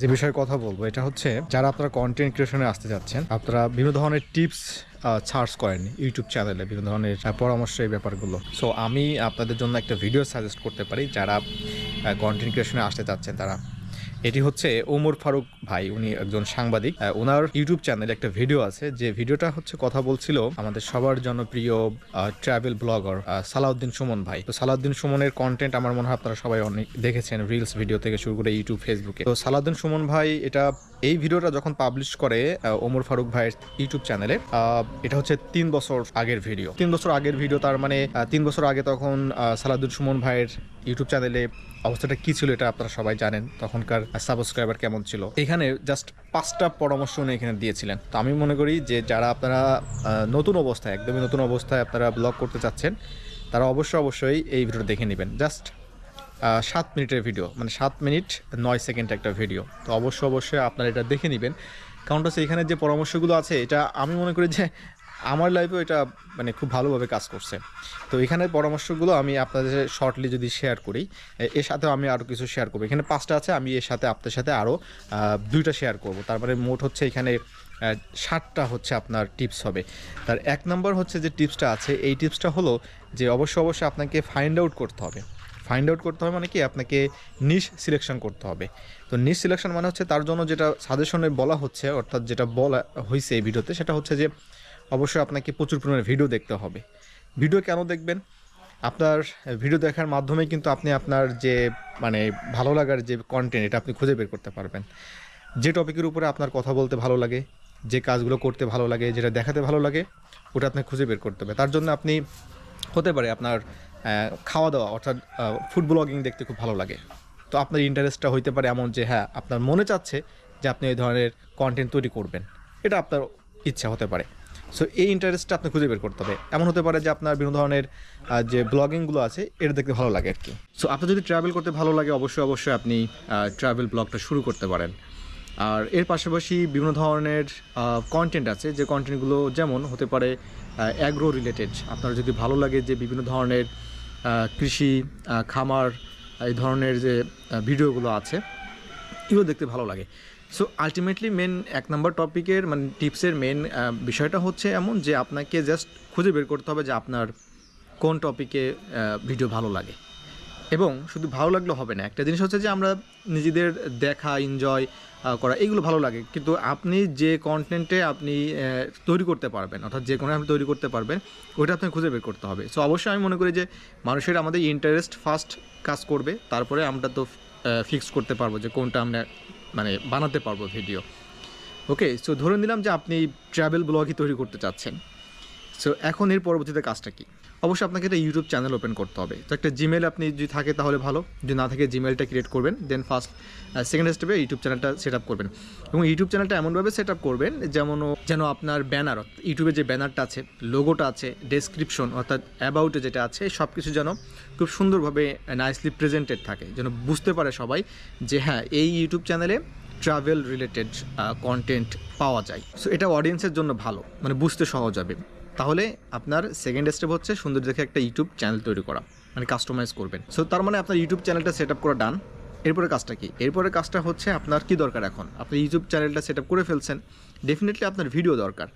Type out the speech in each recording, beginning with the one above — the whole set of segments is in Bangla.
যে বিষয়ে কথা বলব, এটা হচ্ছে যারা আপনারা কন্টেন্ট ক্রিয়েশনে আসতে যাচ্ছেন আপনারা বিভিন্ন ধরনের টিপস সার্চ করেন ইউটিউব চ্যানেলে বিভিন্ন ধরনের পরামর্শ এই ব্যাপারগুলো। সো আমি আপনাদের জন্য একটা ভিডিও সাজেস্ট করতে পারি, যারা কন্টেন্ট ক্রিয়েশনে আসতে চাচ্ছেন তারা। এটি হচ্ছে ওমর ফারুক ভাই, উনি একজন সাংবাদিক। ওনার ইউটিউব চ্যানেলে একটা ভিডিও আছে, যে ভিডিওটা হচ্ছে কথা বলছিল আমাদের সবার জনপ্রিয় ট্রাভেল ব্লগার সালাউদ্দিন সুমন ভাই। তো সালাউদ্দিন সুমনের কন্টেন্ট আমার মনে হয় আপনারা সবাই অনেক দেখেছেন রিলস ভিডিও থেকে শুরু করে ইউটিউব ফেসবুকে তো সালাউদ্দিন সুমন ভাই, এটা এই ভিডিওটা যখন পাবলিশ করে ওমর ফারুক ভাইয়ের ইউটিউব চ্যানেলে এটা হচ্ছে তিন বছর আগের ভিডিও। তিন বছর আগের ভিডিও, তার মানে তিন বছর আগে তখন সালাউদ্দিন সুমন ভাইয়ের ইউটিউব চ্যানেলে অবস্থাটা কি ছিল এটা আপনারা সবাই জানেন। তখনকার সাবস্ক্রাইবার কেমন ছিল? এখানে জাস্ট পাঁচটা পরামর্শ উনি এখানে দিয়েছিলেন। তো আমি মনে করি যে, যারা আপনারা নতুন অবস্থায়, একদমই নতুন অবস্থায় আপনারা ব্লগ করতে চাচ্ছেন, তারা অবশ্যই অবশ্যই এই ভিডিওটা দেখে নেবেন। জাস্ট সাত মিনিটের ভিডিও মানে সাত মিনিট নয় সেকেন্ড একটা ভিডিও তো অবশ্যই অবশ্যই আপনারা এটা দেখে নেবেন। কারণ হচ্ছে এখানে যে পরামর্শগুলো আছে, এটা আমি মনে করি যে আমার লাইফেও এটা মানে খুব ভালোভাবে কাজ করছে। তো এখানে পরামর্শগুলো আমি আপনাদের শর্টলি যদি শেয়ার করি এর সাথেও আমি আরও কিছু শেয়ার করব। এখানে পাঁচটা আছে, আমি এর সাথে আপনার সাথে আরও দুইটা শেয়ার করব। তারপরে মোট হচ্ছে এখানে ষাটটা হচ্ছে আপনার টিপস হবে। তার এক নম্বর হচ্ছে যে টিপসটা আছে, এই টিপসটা হলো যে অবশ্যই অবশ্যই আপনাকে ফাইন্ড আউট করতে হবে। ফাইন্ড আউট করতে হবে মানে কি? আপনাকে নিশ সিলেকশন করতে হবে। তো নিশ সিলেকশন মানে হচ্ছে তার জন্য যেটা সাজেশনে বলা হচ্ছে, অর্থাৎ যেটা বলা হয়েছে এই ভিডিওতে, সেটা হচ্ছে যে অবশ্যই আপনাকে প্রচুর পরিমাণে ভিডিও দেখতে হবে। ভিডিও কেন দেখবেন? আপনার ভিডিও দেখার মাধ্যমে কিন্তু আপনি আপনার যে মানে ভালো লাগার যে কন্টেন্ট এটা আপনি খুঁজে বের করতে পারবেন। যে টপিকের উপরে আপনার কথা বলতে ভালো লাগে, যে কাজগুলো করতে ভালো লাগে, যেটা দেখাতে ভালো লাগে, ওটা আপনি খুঁজে বের করতে হবে। তার জন্য আপনি হতে পারে আপনার খাওয়া দাওয়া অর্থাৎ ফুড ব্লগিং দেখতে খুব ভালো লাগে। তো আপনার ইন্টারেস্টটা হইতে পারে এমন যে হ্যাঁ আপনার মনে চাচ্ছে যে আপনি এই ধরনের কন্টেন্ট তৈরি করবেন। এটা আপনার ইচ্ছা হতে পারে। সো এই ইন্টারেস্টটা আপনি খুঁজে বের করতে হবে। এমন হতে পারে যে আপনার বিভিন্ন ধরনের যে ব্লগিংগুলো আছে, এটা দেখতে ভালো লাগে আর কি। সো আপনার যদি ট্রাভেল করতে ভালো লাগে, অবশ্যই অবশ্যই আপনি ট্রাভেল ব্লগটা শুরু করতে পারেন। আর এর পাশাপাশি বিভিন্ন ধরনের কন্টেন্ট আছে। যে কন্টেন্টগুলো যেমন হতে পারে অ্যাগ্রো রিলেটেড আপনার যদি ভালো লাগে যে বিভিন্ন ধরনের কৃষি খামার, এই ধরনের যে ভিডিওগুলো আছে, এগুলো দেখতে ভালো লাগে। সো আলটিমেটলি মেন এক নম্বর টপিকের মানে টিপসের মেন বিষয়টা হচ্ছে এমন যে, আপনাকে জাস্ট খুঁজে বের করতে হবে যে, আপনার কোন টপিকে ভিডিও ভালো লাগে। এবং শুধু ভালো লাগলে হবে না। একটা জিনিস হচ্ছে যে আমরা নিজেদের দেখা এনজয় করা, এগুলো ভালো লাগে। কিন্তু আপনি যে কন্টেন্টে আপনি তৈরি করতে পারবেন, অর্থাৎ যে কোনো আপনি তৈরি করতে পারবেন, ওইটা আপনি খুঁজে বের করতে হবে। সো অবশ্যই আমি মনে করি যে মানুষের আমাদের ইন্টারেস্ট ফার্স্ট কাজ করবে, তারপরে আমরা তো ফিক্স করতে পারব যে কোনটা আমরা মানে বানাতে পারব ভিডিও ওকে সো ধরে নিলাম যে আপনি ট্রাভেল ব্লগই তৈরি করতে চাচ্ছেন। সো এখন এর পরবর্তীতে কাজটা কি? অবশ্যই আপনাকে একটা ইউটিউব চ্যানেল ওপেন করতে হবে। তো একটা জিমেল আপনি যদি থাকে তাহলে ভালো, যদি না থাকে জিমেলটা ক্রিয়েট করবেন দেন ফার্স্ট সেকেন্ড স্টেপে ইউটিউব চ্যানেলটা সেট আপ করবেন। এবং ইউটিউব চ্যানেলটা এমনভাবে সেট আপ করবেন যেমন যেন আপনার ব্যানার ইউটিউবে যে ব্যানারটা আছে লোগোটা আছে ডেসক্রিপশন অর্থাৎ অ্যাবাউটে যেটা আছে সব কিছু যেন খুব সুন্দরভাবে নাইসলি প্রেজেন্টেড থাকে। যেন বুঝতে পারে সবাই যে হ্যাঁ এই ইউটিউব চ্যানেলে ট্রাভেল রিলেটেড কন্টেন্ট পাওয়া যায়। সো এটা অডিয়েন্সের জন্য ভালো মানে বুঝতে সহজ হবে। তাহলে আপনার সেকেন্ড স্টেপ হচ্ছে সুন্দর দেখে একটা ইউটিউব চ্যানেল তৈরি করা মানে কাস্টমাইজ করবেন। সো তার মানে আপনার ইউটিউব চ্যানেলটা সেট আপ করা ডান এরপরে কাজটা কি? এরপরে কাজটা হচ্ছে আপনার কি দরকার এখন? আপনি ইউটিউব চ্যানেলটা সেট আপ করে ফেলছেন ডেফিনেটলি আপনার ভিডিও দরকার।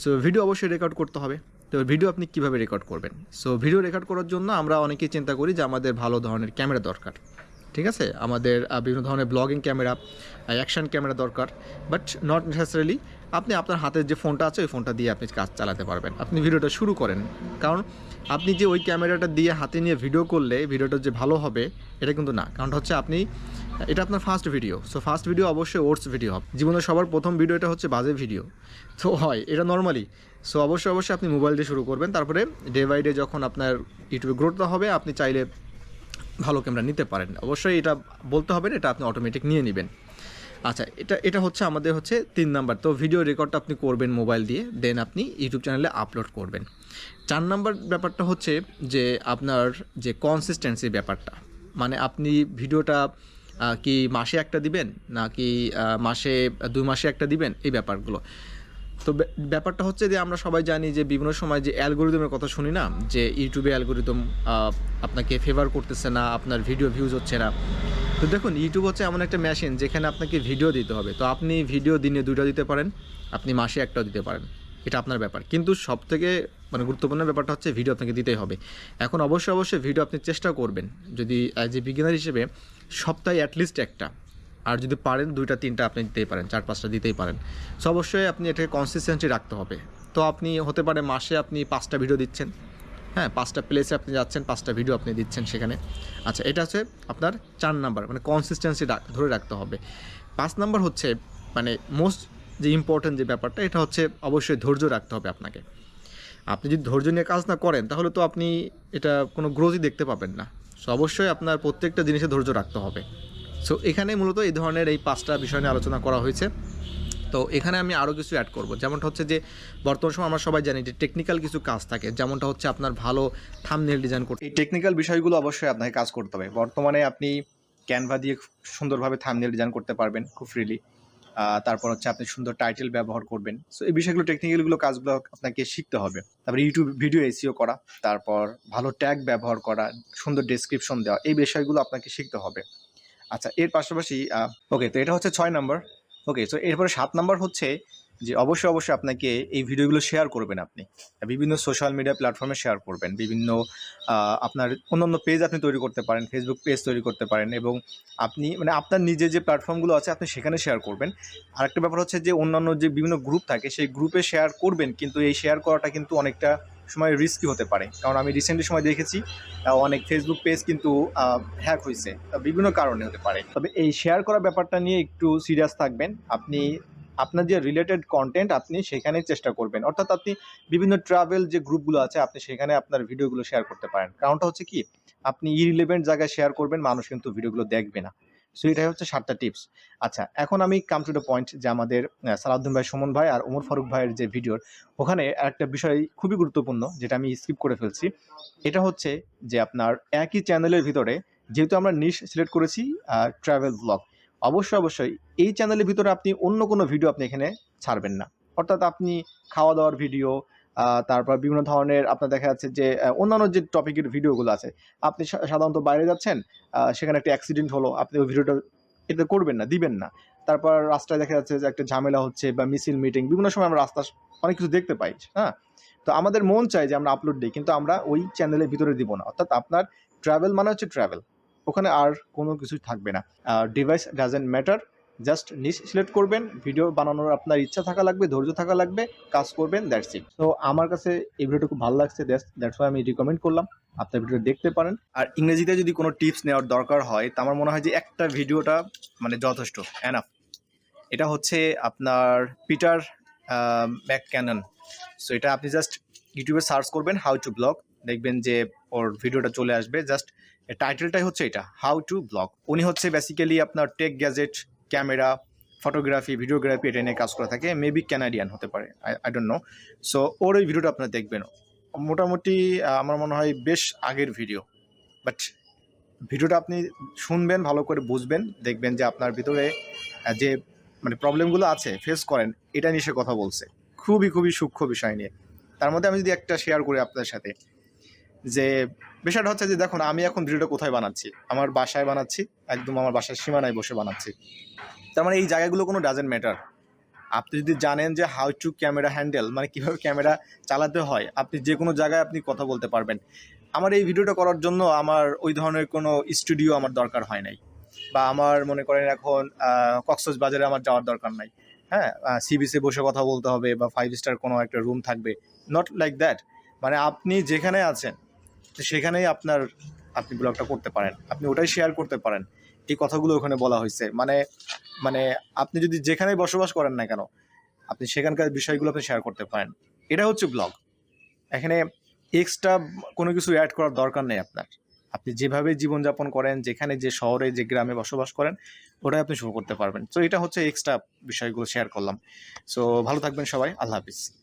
সো ভিডিও অবশ্যই রেকর্ড করতে হবে। তো ভিডিও আপনি কীভাবে রেকর্ড করবেন? সো ভিডিও রেকর্ড করার জন্য আমরা অনেকেই চিন্তা করি যে আমাদের ভালো ধরনের ক্যামেরা দরকার। ঠিক আছে? আমাদের বিভিন্ন ধরনের ব্লগিং ক্যামেরা অ্যাকশন ক্যামেরা দরকার। বাট নট নেসেসারিলি আপনি আপনার হাতের যে ফোনটা আছে, ওই ফোনটা দিয়ে আপনি কাজ চালাতে পারবেন। আপনি ভিডিওটা শুরু করেন। কারণ আপনি যে ওই ক্যামেরাটা দিয়ে হাতে নিয়ে ভিডিও করলে ভিডিওটা যে ভালো হবে, এটা কিন্তু না। কারণ হচ্ছে আপনি, এটা আপনার first video so first video অবশ্যই ওর্স ভিডিও হবে। জীবনের সবার প্রথম ভিডিও এটা হচ্ছে বাজে ভিডিও তো হয়, এটা নর্মালি সো অবশ্যই অবশ্যই আপনি মোবাইল দিয়ে শুরু করবেন। তারপরে ডে বাই ডে যখন আপনার ইউটিউবে গ্রোথটা হবে, আপনি চাইলে ভালো ক্যামেরা নিতে পারেন। অবশ্যই এটা বলতে হবে না, এটা আপনি অটোমেটিক নিয়ে নেবেন। আচ্ছা এটা এটা হচ্ছে আমাদের হচ্ছে তিন নাম্বার। তো ভিডিও রেকর্ডটা আপনি করবেন মোবাইল দিয়ে দেন আপনি ইউটিউব চ্যানেলে আপলোড করবেন। চার নাম্বার ব্যাপারটা হচ্ছে যে আপনার যে কনসিস্টেন্সি ব্যাপারটা মানে আপনি ভিডিওটা কি মাসে একটা দিবেন, নাকি মাসে, দুই মাসে একটা দিবেন, এই ব্যাপারগুলো। তো ব্যাপারটা হচ্ছে যে আমরা সবাই জানি যে বিভিন্ন সময় যে অ্যালগোরিদমের কথা শুনি না, যে ইউটিউবে অ্যালগোরিদম আপনাকে ফেভার করতেছে না, আপনার ভিডিও ভিউজ হচ্ছে না। তো দেখুন, ইউটিউব হচ্ছে এমন একটা মেশিন যেখানে আপনাকে ভিডিও দিতে হবে। তো আপনি ভিডিও দিনে দুটো দিতে পারেন, আপনি মাসে একটাও দিতে পারেন। এটা আপনার ব্যাপার। কিন্তু সব থেকে মানে গুরুত্বপূর্ণ ব্যাপারটা হচ্ছে ভিডিও আপনাকে দিতেই হবে। এখন অবশ্যই অবশ্যই ভিডিও আপনি চেষ্টা করবেন। যদি অ্যাজ এ বিগিনার হিসেবে সপ্তাহে অ্যাটলিস্ট একটা আর যদি পারেন, দুইটা, তিনটা আপনি দিতেই পারেন, চার, পাঁচটা দিতেই পারেন। সো অবশ্যই আপনি এটাকে কনসিস্টেন্সি রাখতে হবে। তো আপনি, হতে পারে মাসে আপনি পাঁচটা ভিডিও দিচ্ছেন। হ্যাঁ পাঁচটা প্লেসে আপনি যাচ্ছেন, পাঁচটা ভিডিও আপনি দিচ্ছেন সেখানে। আচ্ছা এটা হচ্ছে আপনার চার নাম্বার মানে কনসিস্টেন্সি ধরে রাখতে হবে। পাঁচ নাম্বার হচ্ছে মানে মোস্ট যে ইম্পর্ট্যান্ট যে ব্যাপারটা, এটা হচ্ছে অবশ্যই ধৈর্য রাখতে হবে আপনাকে। আপনি যদি ধৈর্য নিয়ে কাজ না করেন, তাহলে তো আপনি এটা কোনো গ্রোথই দেখতে পাবেন না। সো অবশ্যই আপনার প্রত্যেকটা জিনিসে ধৈর্য রাখতে হবে। সো এখানে মূলত এই ধরনের এই পাঁচটা বিষয় নিয়ে আলোচনা করা হয়েছে। তো, এখানে আমি আরও কিছু অ্যাড করব। যেমনটা হচ্ছে যে, বর্তমান সময় আমরা সবাই জানি যে টেকনিক্যাল কিছু কাজ থাকে। যেমনটা হচ্ছে আপনার ভালো থামনেল ডিজাইন করতে এই টেকনিক্যাল বিষয়গুলো অবশ্যই আপনাকে কাজ করতে হবে। বর্তমানে আপনি ক্যানভা দিয়ে সুন্দরভাবে থামনেল ডিজাইন করতে পারবেন, খুব ফ্রিলি তারপর হচ্ছে আপনি সুন্দর টাইটেল ব্যবহার করবেন। সো এই বিষয়গুলো টেকনিক্যালগুলো কাজগুলো আপনাকে শিখতে হবে। তারপর ইউটিউব ভিডিও এসিও করা, তারপর ভালো ট্যাগ ব্যবহার করা, সুন্দর ডেসক্রিপশন দেওয়া, এই বিষয়গুলো আপনাকে শিখতে হবে। আচ্ছা এর পাশাপাশি ওকে তো এটা হচ্ছে ছয় নাম্বার ওকে তো এরপরে সাত নাম্বার হচ্ছে যে অবশ্যই অবশ্যই আপনাকে এই ভিডিওগুলো শেয়ার করবেন আপনি। বিভিন্ন সোশ্যাল মিডিয়া প্ল্যাটফর্মে শেয়ার করবেন, বিভিন্ন আপনার অন্যান্য পেজ আপনি তৈরি করতে পারেন ফেসবুক পেজ তৈরি করতে পারেন এবং আপনি মানে আপনার নিজে যে প্ল্যাটফর্মগুলো আছে আপনি সেখানে শেয়ার করবেন। আরেকটা ব্যাপার হচ্ছে যে অন্যান্য যে বিভিন্ন গ্রুপ থাকে, সেই গ্রুপে শেয়ার করবেন, কিন্তু এই শেয়ার করাটা কিন্তু অনেকটা সময় রিস্কি হতে পারে। কারণ আমি রিসেন্টলি সময় দেখেছি অনেক ফেসবুক পেজ কিন্তু হ্যাক হয়েছে বিভিন্ন কারণে হতে পারে। তবে এই শেয়ার করা ব্যাপারটা নিয়ে একটু সিরিয়াস থাকবেন। আপনি, আপনার যে রিলেটেড কন্টেন্ট আপনি সেখানে চেষ্টা করবেন। অর্থাৎ আপনি বিভিন্ন ট্রাভেল যে গ্রুপগুলো আছে, আপনি সেখানে আপনার ভিডিওগুলো শেয়ার করতে পারেন। কারণটা হচ্ছে কি, আপনি ইরিলেভেন্ট জায়গায় শেয়ার করবেন, মানুষ কিন্তু ভিডিওগুলো দেখবে না। সো এটাই হচ্ছে সাতটা টিপস আচ্ছা এখন আমি কাম টু দ্য পয়েন্ট যে আমাদের সালাউদ্দিন ভাই, সুমন ভাই আর ওমর ফারুক ভাইয়ের যে ভিডিওর ওখানে একটা বিষয় খুবই গুরুত্বপূর্ণ যেটা আমি স্কিপ করে ফেলছি। এটা হচ্ছে যে আপনার একই চ্যানেলের ভিতরে যেহেতু আমরা নিশ সিলেক্ট করেছি ট্রাভেল ব্লগ অবশ্যই অবশ্যই এই চ্যানেলের ভিতরে আপনি অন্য কোনো ভিডিও আপনি এখানে ছাড়বেন না। অর্থাৎ আপনি খাওয়া দাওয়ার ভিডিও তারপর বিভিন্ন ধরনের আপনার দেখা যাচ্ছে যে অন্যান্য যে টপিকের ভিডিওগুলো আছে, আপনি সাধারণত বাইরে যাচ্ছেন সেখানে একটা অ্যাক্সিডেন্ট হলো, আপনি ওই ভিডিওটা এটা করবেন না, দিবেন না। তারপর রাস্তায় দেখা যাচ্ছে যে একটা ঝামেলা হচ্ছে বা মিছিল মিটিং বিভিন্ন সময় আমরা রাস্তা অনেক কিছু দেখতে পাই হ্যাঁ? তো আমাদের মন চাই যে আমরা আপলোড দিই, কিন্তু আমরা ওই চ্যানেলের ভিতরে দিব না। অর্থাৎ আপনার ট্রাভেল মানে হচ্ছে ট্রাভেল ওখানে আর কোনো কিছু থাকবে না। Device doesn't matter just niche select করবেন ভিডিও বানানোর আপনার ইচ্ছা থাকা লাগবে, ধৈর্য থাকা লাগবে, কাজ করবেন দ্যাটস ইট তো আমার কাছে এই ভিডিওটা খুব ভালো লাগছে দ্যাটস ওয়াই আমি রিকমেন্ড করলাম। আপনার ভিডিও দেখতে পারেন। আর ইংরেজিতে যদি কোনো টিপস নেওয়ার দরকার হয়, তা আমার মনে হয় যে একটা ভিডিওটা মানে যথেষ্ট এনাফ এটা হচ্ছে আপনার পিটার ম্যাক ক্যানন সো এটা আপনি জাস্ট ইউটিউবে সার্চ করবেন হাউ টু ব্লগ দেখবেন যে ওর ভিডিওটা চলে আসবে। জাস্ট টাইটেলটাই হচ্ছে এটা হাউ টু ব্লগ উনি হচ্ছে বেসিক্যালি আপনার tech gadget camera, photography, videography এটা নিয়ে কাজ করে থাকে। মেবি ক্যানাডিয়ান হতে পারে I don't know so or ওই ভিডিওটা আপনারা দেখবেন। মোটামুটি আমার মনে হয় বেশ আগের ভিডিও। বাট ভিডিওটা আপনি শুনবেন, ভালো করে বুঝবেন, দেখবেন যে আপনার ভিতরে যে মানে প্রবলেমগুলো আছে ফেস করেন, এটা নিয়ে সে কথা বলছে। খুবই খুবই সূক্ষ্ম বিষয় নিয়ে। তার মধ্যে আমি যদি একটা শেয়ার করি আপনার সাথে, যে বিষয়টা হচ্ছে যে, দেখুন, আমি এখন ভিডিওটা কোথায় বানাচ্ছি? আমার বাসায় বানাচ্ছি, একদম আমার বাসার সীমানায় বসে বানাচ্ছি। তার মানে এই জায়গাগুলো কোনো ডাজেন্ট ম্যাটার আপনি যদি জানেন যে হাউ টু ক্যামেরা হ্যান্ডেল মানে কীভাবে ক্যামেরা চালাতে হয়, আপনি যে কোনো জায়গায় আপনি কথা বলতে পারবেন। আমার এই ভিডিওটা করার জন্য আমার ওই ধরনের কোনো স্টুডিও আমার দরকার হয় নাই। বা আমার মনে করেন এখন কক্সবাজারে বাজারে আমার যাওয়ার দরকার নাই। হ্যাঁ সি বিচে বসে কথা বলতে হবে বা ফাইভ স্টার কোনো একটা রুম থাকবে। নট লাইক দ্যাট মানে আপনি যেখানে আছেন তো সেখানেই আপনার আপনি ব্লগটা করতে পারেন। আপনি ওটাই শেয়ার করতে পারেন। এই কথাগুলো ওখানে বলা হয়েছে। মানে মানে আপনি যদি যেখানেই বসবাস করেন না কেন, আপনি সেখানকার বিষয়গুলো আপনি শেয়ার করতে পারেন। এটা হচ্ছে ব্লগ এখানে এক্সট্রা কোনো কিছু অ্যাড করার দরকার নেই আপনার। আপনি যেভাবে জীবনযাপন করেন, যেখানে, যে শহরে, যে গ্রামে বসবাস করেন, ওটাই আপনি শুরু করতে পারবেন। তো এটা হচ্ছে এক্সট্রা বিষয়গুলো শেয়ার করলাম। সো ভালো থাকবেন সবাই। আল্লাহ হাফিজ।